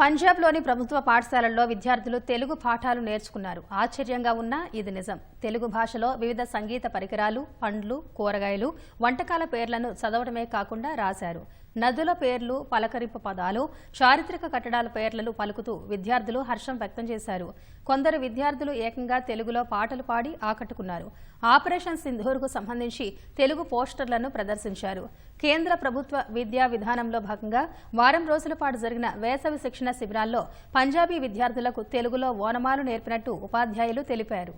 పంజాబ్లోని ప్రభుత్వ పాఠశాలల్లో విద్యార్థులు తెలుగు పాఠాలు నేర్చుకున్నారు. ఆశ్చర్యంగా ఉన్నా ఇది నిజం. తెలుగు భాషలో వివిధ సంగీత పరికరాలు పండ్లు కూరగాయలు వంటకాల పేర్లను చదవడమే కాకుండా రాశారు. నదుల పేర్లు పలకరింపు పదాలు చారిత్రక కట్టడాల పేర్లను పలుకుతూ విద్యార్థులు హర్షం వ్యక్తం చేశారు. కొందరు విద్యార్థులు ఏకంగా తెలుగులో పాటలు పాడి ఆకట్టుకున్నారు. ఆపరేషన్ సింధూర్కు సంబంధించి తెలుగు పోస్టర్లను ప్రదర్శించారు. కేంద్ర ప్రభుత్వ విద్యా విధానంలో భాగంగా వారం రోజుల పాటు జరిగిన వేసవి శిక్షణ శిబిరాల్లో పంజాబీ విద్యార్థులకు తెలుగులో ఓనమాలు నేర్పినట్టు ఉపాధ్యాయులు తెలిపారు.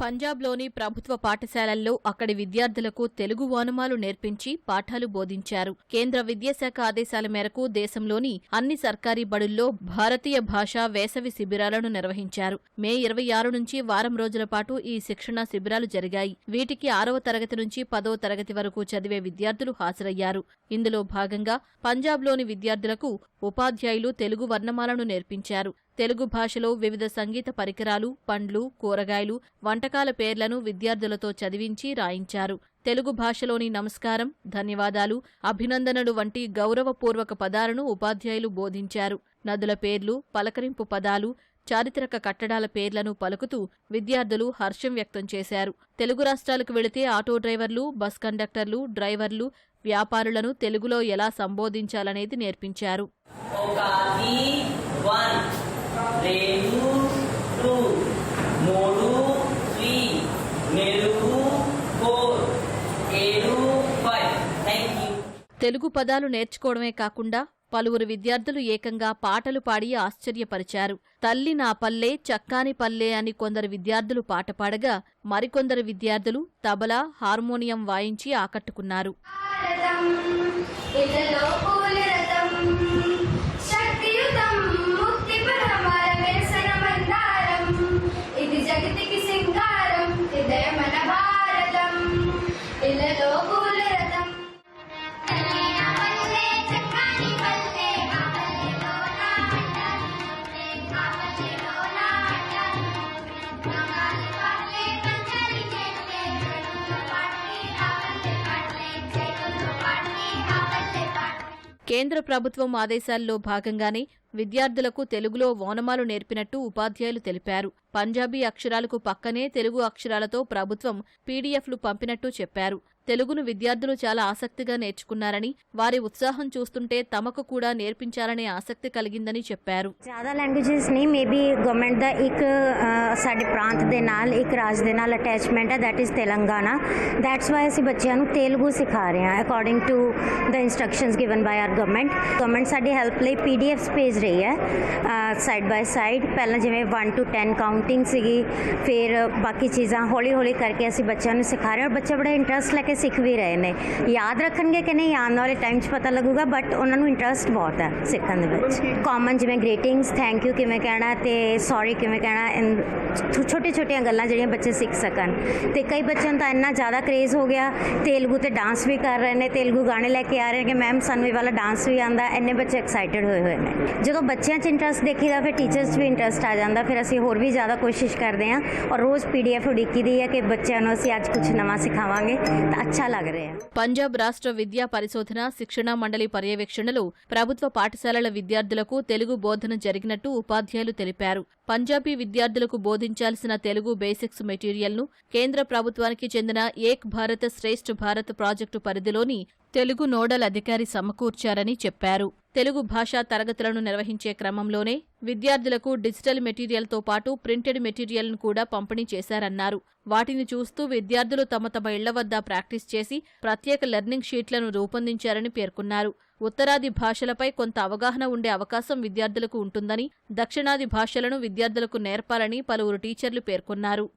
పంజాబ్లోని ప్రభుత్వ పాఠశాలల్లో అక్కడి విద్యార్థులకు తెలుగు వానుమాలు నేర్పించి పాఠాలు బోధించారు. కేంద్ర విద్యాశాఖ ఆదేశాల మేరకు దేశంలోని అన్ని సర్కారీ బడుల్లో భారతీయ భాషా వేసవి శిబిరాలను నిర్వహించారు. మే ఇరవై ఆరు నుంచి వారం రోజుల పాటు ఈ శిక్షణా శిబిరాలు జరిగాయి. వీటికి ఆరవ తరగతి నుంచి పదవ తరగతి వరకు చదివే విద్యార్థులు హాజరయ్యారు. ఇందులో భాగంగా పంజాబ్లోని విద్యార్థులకు ఉపాధ్యాయులు తెలుగు వర్ణమాలను నేర్పించారు. తెలుగు భాషలో వివిధ సంగీత పరికరాలు పండ్లు కూరగాయలు వంటకాల పేర్లను విద్యార్థులతో చదివించి రాయించారు. తెలుగు భాషలోని నమస్కారం ధన్యవాదాలు అభినందనలు వంటి గౌరవపూర్వక పదాలను ఉపాధ్యాయులు బోధించారు. నదుల పేర్లు పలకరింపు పదాలు చారిత్రక కట్టడాల పేర్లను పలుకుతూ విద్యార్థులు హర్షం వ్యక్తం చేశారు. తెలుగు రాష్ట్రాలకు వెళితే ఆటో డ్రైవర్లు బస్ కండక్టర్లు డ్రైవర్లు వ్యాపారులను తెలుగులో ఎలా సంబోధించాలనేది నేర్పించారు. రెండు టూ మూడు త్రీ మెరుగు ఫోర్ ఏడు ఫైవ్ థ్యాంక్ యూ తెలుగు పదాలు నేర్చుకోవడమే కాకుండా పలువురు విద్యార్థులు ఏకంగా పాటలు పాడి ఆశ్చర్యపరిచారు. తల్లి నా పల్లె చక్కాని పల్లె అని కొందరు విద్యార్థులు పాట పాడగా మరికొందరు విద్యార్థులు తబలా హార్మోనియం వాయించి ఆకట్టుకున్నారు. కేంద్ర ప్రభుత్వం ఆదేశాల్లో భాగంగానే విద్యార్థులకు తెలుగులో ఓనమాలు నేర్పినట్టు ఉపాధ్యాయులు తెలిపారు పంజాబీ అక్షరాలకు పక్కనే తెలుగు అక్షరాలతో ప్రభుత్వం పీడీఎఫ్లు పంపినట్టు చెప్పారు తెలుగును విద్యార్థులు చాలా ఆసక్తిగా నేర్చుకున్నారని వారి ఉత్సాహం చూస్తుంటే తమకు కూడా నేర్పించాలనే ఆసక్తి కలిగిందని చెప్పారు ਜ਼ਿਆਦਾ ਲੈਂਗੁਏਜਸ ਨਹੀਂ ਮੇਬੀ ਗਵਰਨਮੈਂਟ ਦਾ ਇੱਕ ਅ, ਸਾਡੇ ਪ੍ਰਾਂਤ ਦੇ ਨਾਲ ਇੱਕ ਰਾਜ ਦੇ ਨਾਲ ਅਟੈਚਮੈਂਟ ਹੈ that is Telangana that's why ਅਸੀਂ ਬੱਚਿਆਂ ਨੂੰ ਤੇਲਗੂ ਸਿਖਾ ਰਹੇ ਹਾਂ according to the instructions given by our government government ਸਾਡੀ ਹੈਲਪ ਲਈ ਪੀਡੀਐਫਸ ਭੇਜ ਰਹੀ ਹੈ। ਸਾਈਡ ਬਾਈ ਸਾਈਡ ਪਹਿਲਾਂ ਜਿਵੇਂ 1 ਟੂ 10 ਕਾਊਂਟਿੰਗ ਸੀਗੀ, ਫਿਰ ਬਾਕੀ ਚੀਜ਼ਾਂ ਹੌਲੀ ਹੌਲੀ ਕਰਕੇ ਅਸੀਂ ਬੱਚਿਆਂ ਨੂੰ ਸਿਖਾ ਰਹੇ ਔਰ ਬੱਚੇ ਬੜਾ ਇੰਟਰਸਟ ਲੈ ਕੇ ਸਿੱਖ ਵੀ ਰਹੇ ਨੇ। ਯਾਦ ਰੱਖਣਗੇ ਕਿ ਨਹੀਂ, ਆਉਣ ਵਾਲੇ ਟਾਈਮ 'ਚ ਪਤਾ ਲੱਗੂਗਾ ਬਟ ਉਹਨਾਂ ਨੂੰ ਇੰਟਰਸਟ ਬਹੁਤ ਹੈ ਸਿੱਖਣ ਦੇ ਵਿੱਚ। ਕਾਮਨ ਜਿਵੇਂ ਗ੍ਰੀਟਿੰਗਸ ਥੈਂਕ ਯੂ ਕਿਵੇਂ ਕਹਿਣਾ ਤੇ ਸੌਰੀ ਕਿਵੇਂ ਕਹਿਣਾ ਛੋਟੇ ਛੋਟੀਆਂ ਗੱਲਾਂ ਜਿਹੜੀਆਂ ਬੱਚੇ ਸਿੱਖ ਸਕਣ। ਤੇ ਕਈ ਬੱਚਿਆਂ ਨੂੰ ਤਾਂ ਇੰਨਾ ਜ਼ਿਆਦਾ ਕਰੇਜ਼ ਹੋ ਗਿਆ, ਤੇਲਗੂ ਤੇ ਡਾਂਸ ਵੀ ਕਰ ਰਹੇ ਨੇ, ਤੇਲਗੂ ਗਾਣੇ ਲੈ ਕੇ ਆ ਰਹੇ ਨੇ ਕਿ ਮੈਮ ਸਾਨੂੰ ਇਹ ਵਾਲਾ ਡਾਂਸ ਵੀ ਆਂਦਾ ਇੰਨੇ ਬੱਚੇ ਐਕਸਾਈਟਿਡ ਹੋਏ ਹੋਏ ਨੇ। ਜਦੋਂ ਬੱਚਿਆਂ 'ਚ ਇੰਟਰਸਟ ਦੇਖੀਦਾ ਫਿਰ ਟੀਚਰਸ 'ਚ ਵੀ ਇੰਟਰਸਟ ਆ ਜਾਂਦਾ ਫਿਰ ਅਸੀਂ ਹੋਰ ਵੀ ਜ਼ਿਆਦਾ ਕੋਸ਼ਿਸ਼ ਕਰਦੇ ਹਾਂ ਔਰ ਰੋਜ਼ ਪੀਡੀਐਫ ਉਡੀਕੀ ਦੀ ਹੈ ਕਿ ਬੱਚਿਆਂ ਨੂੰ ਅਸੀਂ ਅੱਜ ਕੁਝ ਨਵਾਂ ਸਿਖਾਵਾਂਗੇ ਤਾਂ ਅੱਛਾ ਲੱਗ ਰਿਹਾ పంజాబ్ రాష్ట్ర విద్యా పరిశోధన శిక్షణా మండలి పర్యవేక్షణలో ప్రభుత్వ పాఠశాలల విద్యార్థులకు తెలుగు బోధన జరిగినట్టు ఉపాధ్యాయులు తెలిపారు పంజాబీ విద్యార్థులకు బోధించాల్సిన తెలుగు బేసిక్స్ మెటీరియల్ను కేంద్ర ప్రభుత్వానికి చెందిన ఏక్ భారత్ శ్రేష్ఠ భారత్ ప్రాజెక్టు పరిధిలోని తెలుగు నోడల్ అధికారి సమకూర్చారని చెప్పారు తెలుగు భాషా తరగతులను నిర్వహించే క్రమంలోనే విద్యార్థులకు డిజిటల్ మెటీరియల్తో పాటు ప్రింటెడ్ మెటీరియల్ను కూడా పంపిణీ చేశారన్నారు. వాటిని చూస్తూ విద్యార్థులు తమ తమ ఇళ్ళ వద్ద ప్రాక్టీస్ చేసి ప్రత్యేక లెర్నింగ్ షీట్లను రూపొందించారని పేర్కొన్నారు. ఉత్తరాది భాషలపై కొంత అవగాహన ఉండే అవకాశం విద్యార్థులకు ఉంటుందని దక్షిణాది భాషలను విద్యార్థులకు నేర్పాలని పలువురు టీచర్లు పేర్కొన్నారు.